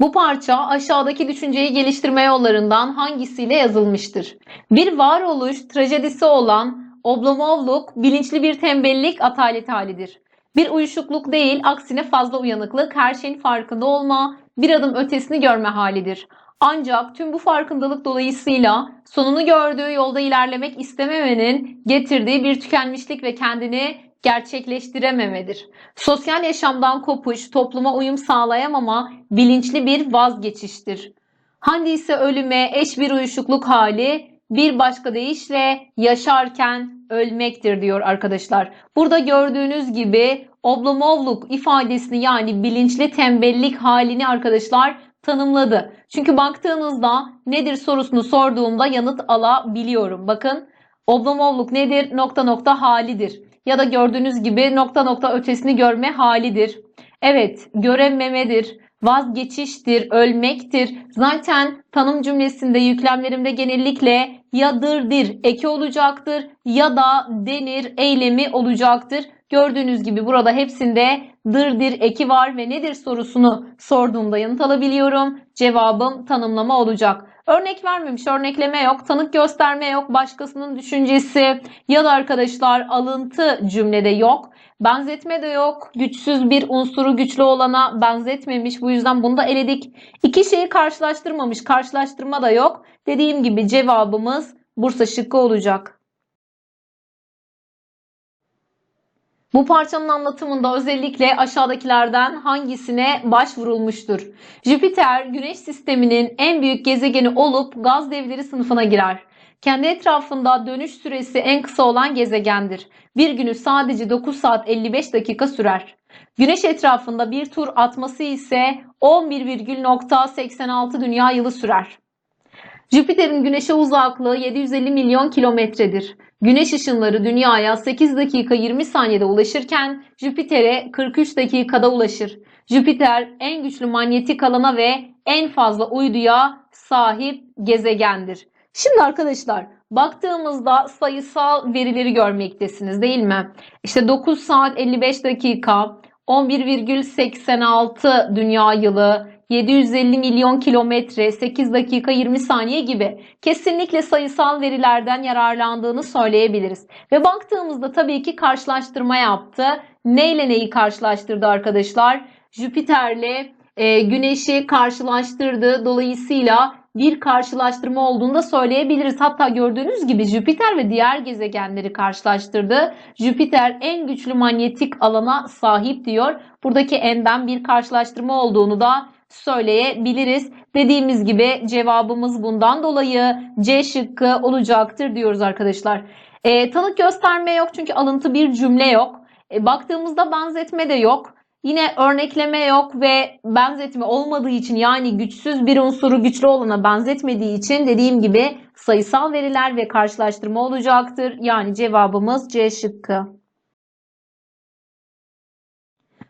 Bu parça aşağıdaki düşünceyi geliştirme yollarından hangisiyle yazılmıştır? Bir varoluş trajedisi olan Oblomovluk bilinçli bir tembellik atalet halidir. Bir uyuşukluk değil, aksine fazla uyanıklık, her şeyin farkında olma, bir adım ötesini görme halidir. Ancak tüm bu farkındalık dolayısıyla sonunu gördüğü yolda ilerlemek istememenin getirdiği bir tükenmişlik ve kendini gerçekleştirememedir. Sosyal yaşamdan kopuş, topluma uyum sağlayamama bilinçli bir vazgeçiştir. Handi ise ölüme eş bir uyuşukluk hali, bir başka deyişle yaşarken ölmektir diyor arkadaşlar. Burada gördüğünüz gibi oblomovluk ifadesini yani bilinçli tembellik halini arkadaşlar tanımladı. Çünkü baktığınızda nedir sorusunu sorduğumda yanıt alabiliyorum. Bakın oblomovluk nedir? Nokta nokta halidir. Ya da gördüğünüz gibi nokta nokta ötesini görme halidir. Evet, görememedir, vazgeçiştir, ölmektir. Zaten tanım cümlesinde yüklemlerimde genellikle yadırdır eki olacaktır ya da denir eylemi olacaktır. Gördüğünüz gibi burada hepsinde dırdır eki var ve nedir sorusunu sorduğumda yanıt alabiliyorum. Cevabım tanımlama olacak. Örnek vermemiş, örnekleme yok, tanık gösterme yok, başkasının düşüncesi ya da arkadaşlar alıntı cümlede yok. Benzetme de yok. Güçsüz bir unsuru güçlü olana benzetmemiş. Bu yüzden bunu da eledik. İki şeyi karşılaştırmamış. Karşılaştırma da yok. Dediğim gibi cevabımız Bursa şıkkı olacak. Bu parçanın anlatımında özellikle aşağıdakilerden hangisine başvurulmuştur? Jüpiter, Güneş sisteminin en büyük gezegeni olup gaz devleri sınıfına girer. Kendi etrafında dönüş süresi en kısa olan gezegendir. Bir günü sadece 9 saat 55 dakika sürer. Güneş etrafında bir tur atması ise 11,86 dünya yılı sürer. Jüpiter'in Güneş'e uzaklığı 750 milyon kilometredir. Güneş ışınları Dünya'ya 8 dakika 20 saniyede ulaşırken Jüpiter'e 43 dakikada ulaşır. Jüpiter en güçlü manyetik alana ve en fazla uyduya sahip gezegendir. Şimdi arkadaşlar baktığımızda sayısal verileri görmektesiniz değil mi? İşte 9 saat 55 dakika, 11,86 dünya yılı, 750 milyon kilometre, 8 dakika 20 saniye gibi kesinlikle sayısal verilerden yararlandığını söyleyebiliriz. Ve baktığımızda tabii ki karşılaştırma yaptı. Neyle neyi karşılaştırdı arkadaşlar? Jüpiter'le e, Güneş'i karşılaştırdı. Dolayısıyla bir karşılaştırma olduğunu da söyleyebiliriz. Hatta gördüğünüz gibi Jüpiter ve diğer gezegenleri karşılaştırdı. Jüpiter en güçlü manyetik alana sahip diyor. Buradaki enden bir karşılaştırma olduğunu da söyleyebiliriz. Dediğimiz gibi cevabımız bundan dolayı C şıkkı olacaktır diyoruz arkadaşlar. E, tanık gösterme yok çünkü alıntı bir cümle yok. E, baktığımızda benzetme de yok. Yine örnekleme yok ve benzetme olmadığı için yani güçsüz bir unsuru güçlü olana benzetmediği için dediğim gibi sayısal veriler ve karşılaştırma olacaktır. Yani cevabımız C şıkkı.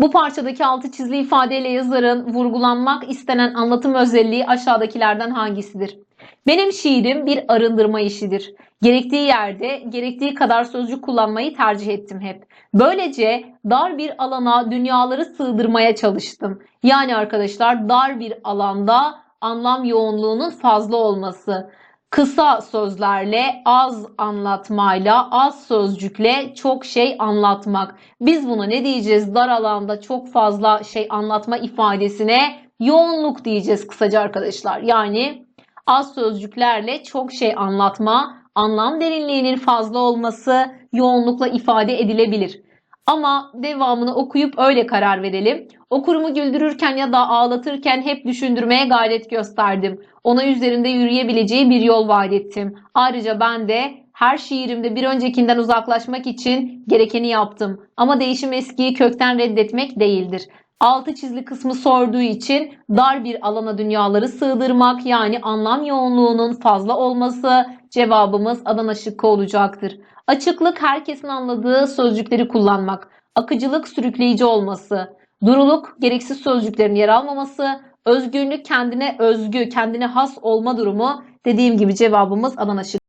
Bu parçadaki altı çizili ifadeyle yazarın vurgulanmak istenen anlatım özelliği aşağıdakilerden hangisidir? Benim şiirim bir arındırma işidir. Gerektiği yerde, gerektiği kadar sözcük kullanmayı tercih ettim hep. Böylece dar bir alana dünyaları sığdırmaya çalıştım. Yani arkadaşlar dar bir alanda anlam yoğunluğunun fazla olması. Kısa sözlerle, az anlatmayla, az sözcükle çok şey anlatmak. Biz buna ne diyeceğiz? Dar alanda çok fazla şey anlatma ifadesine yoğunluk diyeceğiz kısaca arkadaşlar. Yani az sözcüklerle çok şey anlatma, anlam derinliğinin fazla olması yoğunlukla ifade edilebilir. Ama devamını okuyup öyle karar verelim. Okurumu güldürürken ya da ağlatırken hep düşündürmeye gayret gösterdim. Ona üzerinde yürüyebileceği bir yol vaat ettim. Ayrıca ben de her şiirimde bir öncekinden uzaklaşmak için gerekeni yaptım. Ama değişim eskiyi kökten reddetmek değildir. Altı çizili kısmı sorduğu için dar bir alana dünyaları sığdırmak yani anlam yoğunluğunun fazla olması cevabımız Adana şıkkı olacaktır. Açıklık herkesin anladığı sözcükleri kullanmak. Akıcılık sürükleyici olması. Duruluk gereksiz sözcüklerin yer almaması. Özgürlük kendine özgü, kendine has olma durumu. Dediğim gibi cevabımız Adana şıkkı.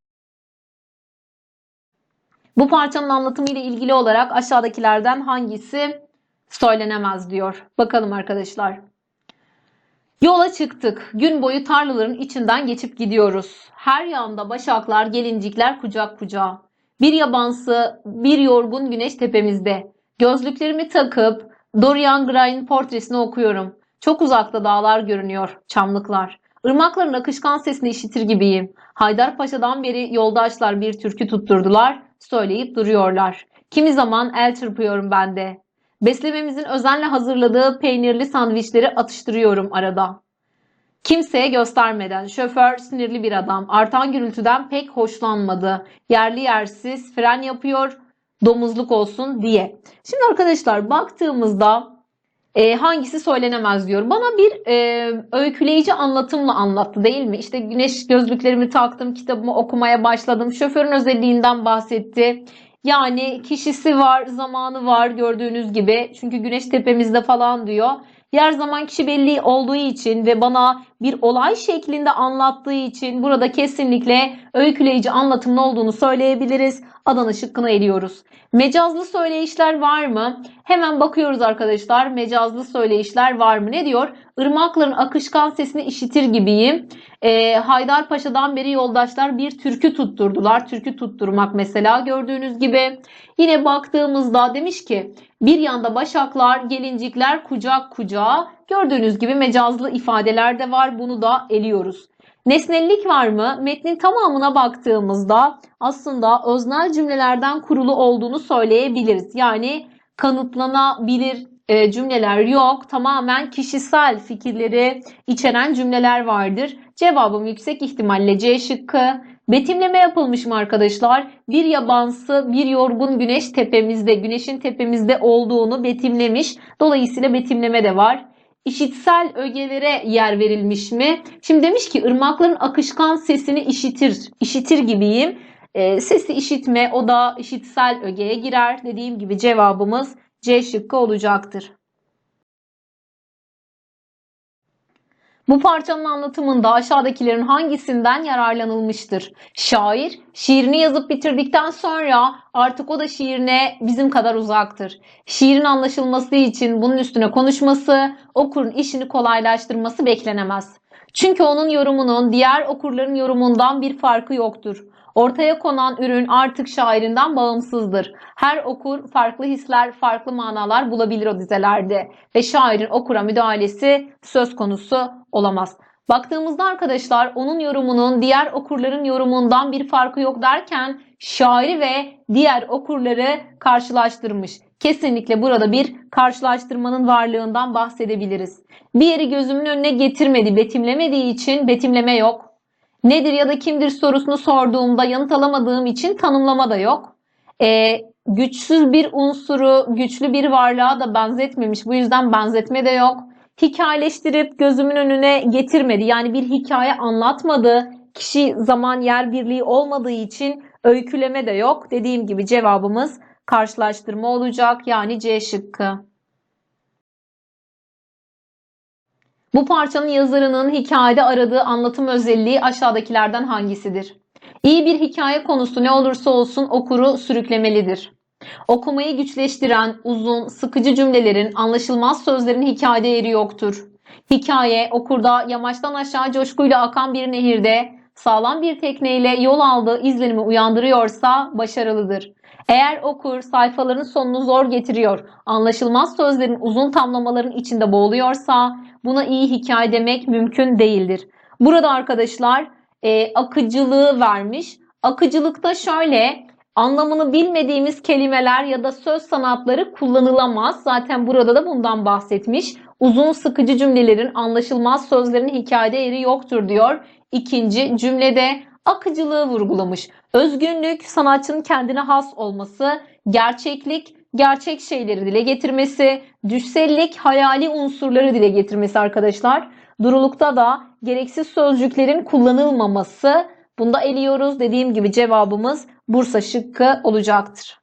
Bu parçanın anlatımı ile ilgili olarak aşağıdakilerden hangisi söylenemez diyor. Bakalım arkadaşlar. Yola çıktık. Gün boyu tarlaların içinden geçip gidiyoruz. Her yanda başaklar, gelincikler kucak kucağa. Bir yabansı, bir yorgun güneş tepemizde. Gözlüklerimi takıp Dorian Gray'in portresini okuyorum. Çok uzakta dağlar görünüyor, çamlıklar. Irmakların akışkan sesini işitir gibiyim. Haydarpaşa'dan beri yoldaşlar bir türkü tutturdular, söyleyip duruyorlar. Kimi zaman el çırpıyorum ben de. Beslememizin özenle hazırladığı peynirli sandviçleri atıştırıyorum arada. Kimseye göstermeden şoför sinirli bir adam. Artan gürültüden pek hoşlanmadı. Yerli yersiz fren yapıyor domuzluk olsun diye. Şimdi arkadaşlar baktığımızda e, hangisi söylenemez diyor. Bana bir e, öyküleyici anlatımla anlattı değil mi? İşte güneş gözlüklerimi taktım, kitabımı okumaya başladım. Şoförün özelliğinden bahsetti. Yani kişisi var, zamanı var gördüğünüz gibi. Çünkü güneş tepemizde falan diyor. Yer zaman kişi belli olduğu için ve bana bir olay şeklinde anlattığı için burada kesinlikle öyküleyici anlatımın olduğunu söyleyebiliriz. Adana şıkkını eliyoruz. Mecazlı söyleyişler var mı? Hemen bakıyoruz arkadaşlar. Mecazlı söyleyişler var mı? Ne diyor? Irmakların akışkan sesini işitir gibiyim. Ee, Haydarpaşa'dan beri yoldaşlar bir türkü tutturdular. Türkü tutturmak mesela gördüğünüz gibi. Yine baktığımızda demiş ki bir yanda başaklar, gelincikler kucak kucağa. Gördüğünüz gibi mecazlı ifadeler de var. Bunu da eliyoruz. Nesnellik var mı? Metnin tamamına baktığımızda aslında öznel cümlelerden kurulu olduğunu söyleyebiliriz. Yani kanıtlanabilir e, cümleler yok. Tamamen kişisel fikirleri içeren cümleler vardır. Cevabım yüksek ihtimalle C şıkkı. Betimleme yapılmış mı arkadaşlar? Bir yabansı, bir yorgun güneş tepemizde, güneşin tepemizde olduğunu betimlemiş. Dolayısıyla betimleme de var. İşitsel ögelere yer verilmiş mi? Şimdi demiş ki ırmakların akışkan sesini işitir, işitir gibiyim. E, sesi işitme o da işitsel ögeye girer. Dediğim gibi cevabımız C şıkkı olacaktır. Bu parçanın anlatımında aşağıdakilerin hangisinden yararlanılmıştır? Şair şiirini yazıp bitirdikten sonra artık o da şiirine bizim kadar uzaktır. Şiirin anlaşılması için bunun üstüne konuşması, okurun işini kolaylaştırması beklenemez. Çünkü onun yorumunun diğer okurların yorumundan bir farkı yoktur. Ortaya konan ürün artık şairinden bağımsızdır. Her okur farklı hisler, farklı manalar bulabilir o dizelerde ve şairin okura müdahalesi söz konusu olamaz. Baktığımızda arkadaşlar onun yorumunun diğer okurların yorumundan bir farkı yok derken şairi ve diğer okurları karşılaştırmış. Kesinlikle burada bir karşılaştırmanın varlığından bahsedebiliriz. Bir yeri gözümün önüne getirmedi, betimlemediği için betimleme yok. Nedir ya da kimdir sorusunu sorduğumda yanıt alamadığım için tanımlama da yok. Ee, güçsüz bir unsuru güçlü bir varlığa da benzetmemiş. Bu yüzden benzetme de yok. Hikayeleştirip gözümün önüne getirmedi. Yani bir hikaye anlatmadı. Kişi zaman yer birliği olmadığı için öyküleme de yok. Dediğim gibi cevabımız karşılaştırma olacak. Yani C şıkkı. Bu parçanın yazarının hikayede aradığı anlatım özelliği aşağıdakilerden hangisidir? İyi bir hikaye konusu ne olursa olsun okuru sürüklemelidir. Okumayı güçleştiren, uzun, sıkıcı cümlelerin, anlaşılmaz sözlerin hikayede yeri yoktur. Hikaye okurda yamaçtan aşağı coşkuyla akan bir nehirde sağlam bir tekneyle yol aldığı izlenimi uyandırıyorsa başarılıdır. Eğer okur sayfaların sonunu zor getiriyor, anlaşılmaz sözlerin uzun tamlamaların içinde boğuluyorsa buna iyi hikaye demek mümkün değildir. Burada arkadaşlar e, akıcılığı vermiş. Akıcılıkta şöyle anlamını bilmediğimiz kelimeler ya da söz sanatları kullanılamaz. Zaten burada da bundan bahsetmiş. Uzun sıkıcı cümlelerin anlaşılmaz sözlerin hikayede yeri yoktur diyor. İkinci cümlede akıcılığı vurgulamış. Özgünlük, sanatçının kendine has olması, gerçeklik, gerçek şeyleri dile getirmesi, düşsellik, hayali unsurları dile getirmesi arkadaşlar. Durulukta da gereksiz sözcüklerin kullanılmaması. Bunda eliyoruz. Dediğim gibi cevabımız Bursa şıkkı olacaktır.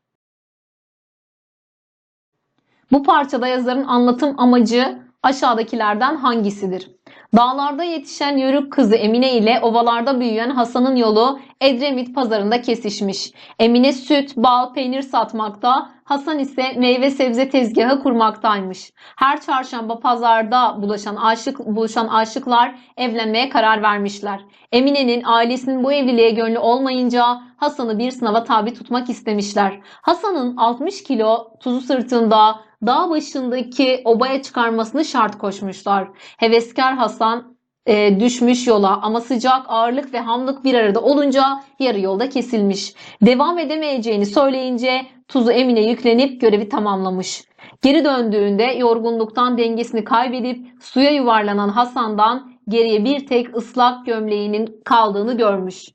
Bu parçada yazarın anlatım amacı aşağıdakilerden hangisidir? Dağlarda yetişen yörük kızı Emine ile ovalarda büyüyen Hasan'ın yolu Edremit pazarında kesişmiş. Emine süt, bal, peynir satmakta, Hasan ise meyve sebze tezgahı kurmaktaymış. Her çarşamba pazarda bulaşan aşık buluşan aşıklar evlenmeye karar vermişler. Emine'nin ailesinin bu evliliğe gönlü olmayınca Hasan'ı bir sınava tabi tutmak istemişler. Hasan'ın 60 kilo tuzu sırtında dağ başındaki obaya çıkarmasını şart koşmuşlar. Heveskar Hasan e, düşmüş yola ama sıcak, ağırlık ve hamlık bir arada olunca yarı yolda kesilmiş. Devam edemeyeceğini söyleyince tuzu Emine yüklenip görevi tamamlamış. Geri döndüğünde yorgunluktan dengesini kaybedip suya yuvarlanan Hasan'dan geriye bir tek ıslak gömleğinin kaldığını görmüş.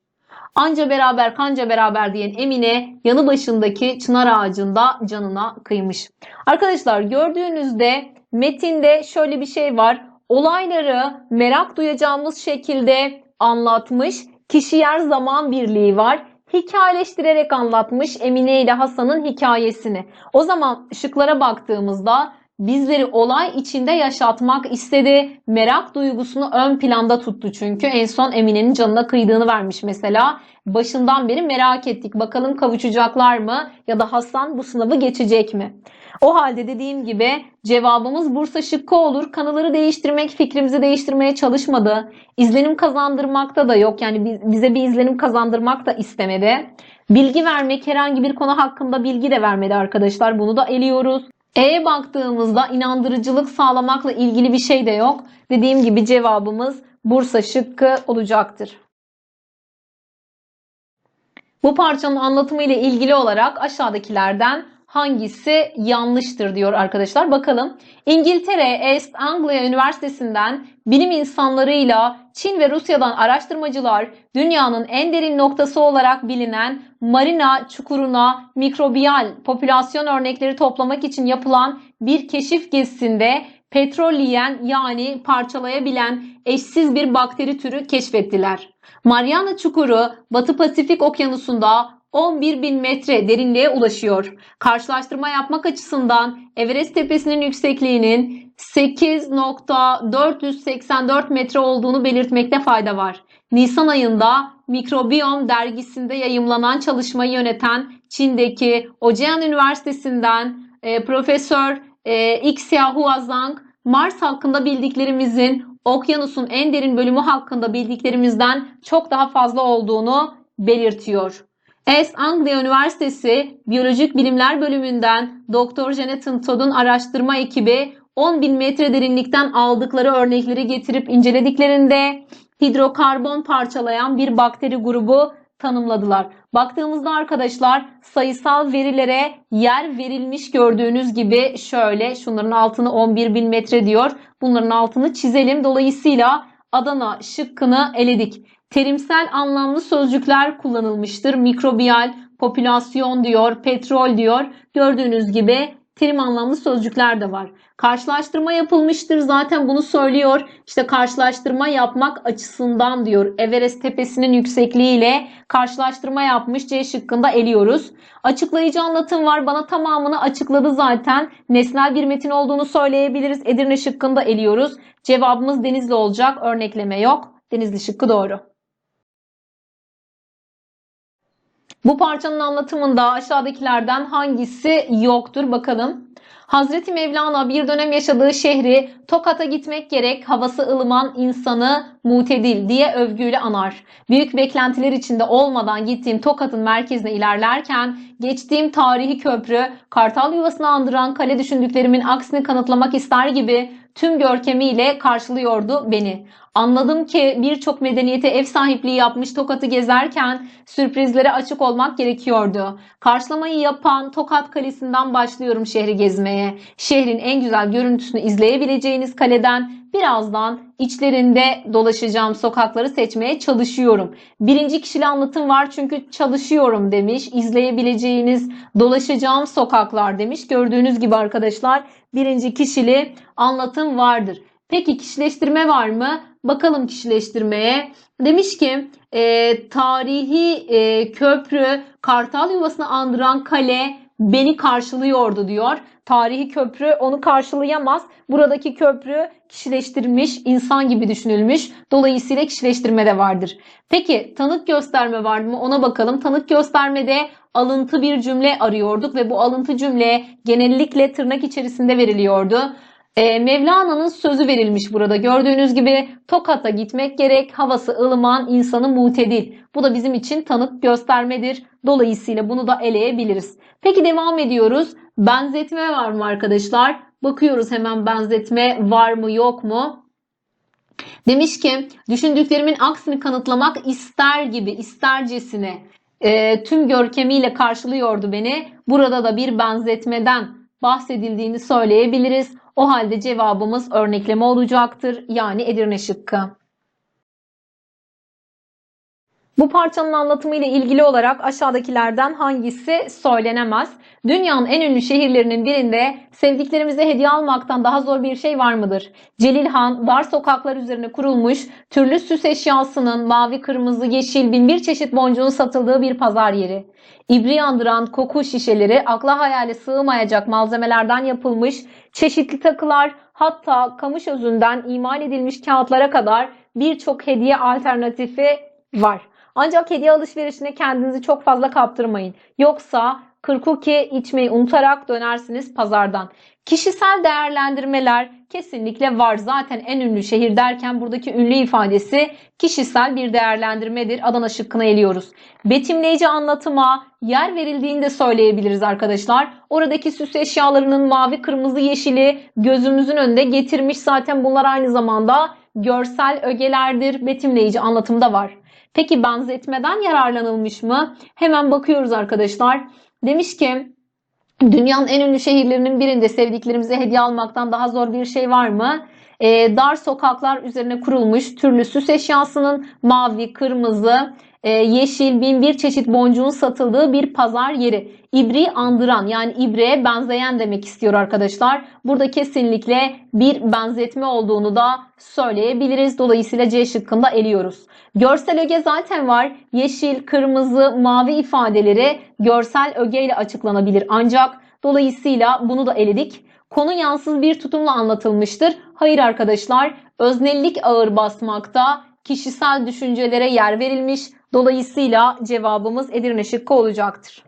Anca beraber kanca beraber diyen Emine yanı başındaki çınar ağacında canına kıymış. Arkadaşlar gördüğünüzde metinde şöyle bir şey var. Olayları merak duyacağımız şekilde anlatmış. Kişi yer zaman birliği var. Hikayeleştirerek anlatmış Emine ile Hasan'ın hikayesini. O zaman ışıklara baktığımızda bizleri olay içinde yaşatmak istedi. Merak duygusunu ön planda tuttu çünkü en son Emine'nin canına kıydığını vermiş mesela. Başından beri merak ettik. Bakalım kavuşacaklar mı ya da Hasan bu sınavı geçecek mi? O halde dediğim gibi cevabımız Bursa şıkkı olur. Kanalları değiştirmek, fikrimizi değiştirmeye çalışmadı. İzlenim kazandırmakta da yok. Yani biz- bize bir izlenim kazandırmak da istemedi. Bilgi vermek, herhangi bir konu hakkında bilgi de vermedi arkadaşlar. Bunu da eliyoruz. E'ye baktığımızda inandırıcılık sağlamakla ilgili bir şey de yok. Dediğim gibi cevabımız Bursa şıkkı olacaktır. Bu parçanın anlatımı ile ilgili olarak aşağıdakilerden hangisi yanlıştır diyor arkadaşlar. Bakalım. İngiltere East Anglia Üniversitesi'nden bilim insanlarıyla Çin ve Rusya'dan araştırmacılar dünyanın en derin noktası olarak bilinen Marina çukuruna mikrobiyal popülasyon örnekleri toplamak için yapılan bir keşif gezisinde petrol yiyen yani parçalayabilen eşsiz bir bakteri türü keşfettiler. Mariana Çukuru Batı Pasifik Okyanusu'nda 11 bin metre derinliğe ulaşıyor. Karşılaştırma yapmak açısından Everest tepesinin yüksekliğinin 8.484 metre olduğunu belirtmekte fayda var. Nisan ayında Mikrobiyom dergisinde yayımlanan çalışmayı yöneten Çin'deki Ocean Üniversitesi'nden e, Profesör e, Xia Huazang, Mars hakkında bildiklerimizin okyanusun en derin bölümü hakkında bildiklerimizden çok daha fazla olduğunu belirtiyor. East Anglia Üniversitesi Biyolojik Bilimler Bölümünden Dr. Jonathan Todd'un araştırma ekibi 10 bin metre derinlikten aldıkları örnekleri getirip incelediklerinde hidrokarbon parçalayan bir bakteri grubu tanımladılar. Baktığımızda arkadaşlar sayısal verilere yer verilmiş gördüğünüz gibi şöyle şunların altını 11 bin metre diyor. Bunların altını çizelim. Dolayısıyla Adana şıkkını eledik. Terimsel anlamlı sözcükler kullanılmıştır. Mikrobiyal, popülasyon diyor, petrol diyor. Gördüğünüz gibi terim anlamlı sözcükler de var. Karşılaştırma yapılmıştır. Zaten bunu söylüyor. İşte karşılaştırma yapmak açısından diyor. Everest tepesinin yüksekliği ile karşılaştırma yapmış. C şıkkında eliyoruz. Açıklayıcı anlatım var. Bana tamamını açıkladı zaten. Nesnel bir metin olduğunu söyleyebiliriz. Edirne şıkkında eliyoruz. Cevabımız Denizli olacak. Örnekleme yok. Denizli şıkkı doğru. Bu parçanın anlatımında aşağıdakilerden hangisi yoktur bakalım. Hazreti Mevlana bir dönem yaşadığı şehri Tokat'a gitmek gerek havası ılıman insanı mutedil diye övgüyle anar. Büyük beklentiler içinde olmadan gittiğim Tokat'ın merkezine ilerlerken geçtiğim tarihi köprü kartal yuvasını andıran kale düşündüklerimin aksini kanıtlamak ister gibi tüm görkemiyle karşılıyordu beni. Anladım ki birçok medeniyete ev sahipliği yapmış Tokat'ı gezerken sürprizlere açık olmak gerekiyordu. Karşılamayı yapan Tokat Kalesi'nden başlıyorum şehri gezmeye. Şehrin en güzel görüntüsünü izleyebileceğiniz kaleden birazdan içlerinde dolaşacağım sokakları seçmeye çalışıyorum. Birinci kişili anlatım var çünkü çalışıyorum demiş. İzleyebileceğiniz dolaşacağım sokaklar demiş. Gördüğünüz gibi arkadaşlar birinci kişili anlatım vardır. Peki kişileştirme var mı? Bakalım kişileştirmeye. Demiş ki e, tarihi e, köprü, kartal yuvasını andıran kale, beni karşılıyordu diyor. Tarihi köprü onu karşılayamaz. Buradaki köprü kişileştirilmiş, insan gibi düşünülmüş. Dolayısıyla kişileştirme de vardır. Peki tanık gösterme var mı? Ona bakalım. Tanık göstermede alıntı bir cümle arıyorduk ve bu alıntı cümle genellikle tırnak içerisinde veriliyordu. Ee, Mevlana'nın sözü verilmiş burada. Gördüğünüz gibi Tokat'a gitmek gerek, havası ılıman, insanı mutedil. Bu da bizim için tanık göstermedir. Dolayısıyla bunu da eleyebiliriz. Peki devam ediyoruz. Benzetme var mı arkadaşlar? Bakıyoruz hemen benzetme var mı yok mu? Demiş ki düşündüklerimin aksini kanıtlamak ister gibi, istercesine e, tüm görkemiyle karşılıyordu beni. Burada da bir benzetmeden bahsedildiğini söyleyebiliriz. O halde cevabımız örnekleme olacaktır. Yani Edirne şıkkı. Bu parçanın anlatımı ile ilgili olarak aşağıdakilerden hangisi söylenemez? Dünyanın en ünlü şehirlerinin birinde sevdiklerimize hediye almaktan daha zor bir şey var mıdır? Celil Han, dar sokaklar üzerine kurulmuş, türlü süs eşyasının mavi, kırmızı, yeşil, bin bir çeşit boncuğun satıldığı bir pazar yeri. İbri yandıran koku şişeleri, akla hayale sığmayacak malzemelerden yapılmış çeşitli takılar, hatta kamış özünden imal edilmiş kağıtlara kadar birçok hediye alternatifi var. Ancak hediye alışverişine kendinizi çok fazla kaptırmayın. Yoksa kırkuki içmeyi unutarak dönersiniz pazardan. Kişisel değerlendirmeler kesinlikle var. Zaten en ünlü şehir derken buradaki ünlü ifadesi kişisel bir değerlendirmedir. Adana şıkkını eliyoruz. Betimleyici anlatıma yer verildiğini de söyleyebiliriz arkadaşlar. Oradaki süs eşyalarının mavi, kırmızı, yeşili gözümüzün önünde getirmiş. Zaten bunlar aynı zamanda görsel ögelerdir. Betimleyici anlatımda var. Peki benzetmeden yararlanılmış mı? Hemen bakıyoruz arkadaşlar. Demiş ki dünyanın en ünlü şehirlerinin birinde sevdiklerimize hediye almaktan daha zor bir şey var mı? Ee, dar sokaklar üzerine kurulmuş türlü süs eşyasının mavi, kırmızı, e, yeşil, bin bir çeşit boncuğun satıldığı bir pazar yeri. İbri andıran yani ibreye benzeyen demek istiyor arkadaşlar. Burada kesinlikle bir benzetme olduğunu da söyleyebiliriz. Dolayısıyla C şıkkında eliyoruz. Görsel öge zaten var. Yeşil, kırmızı, mavi ifadeleri görsel öge ile açıklanabilir. Ancak dolayısıyla bunu da eledik. Konu yansız bir tutumla anlatılmıştır. Hayır arkadaşlar, öznellik ağır basmakta, kişisel düşüncelere yer verilmiş. Dolayısıyla cevabımız Edirne şıkkı olacaktır.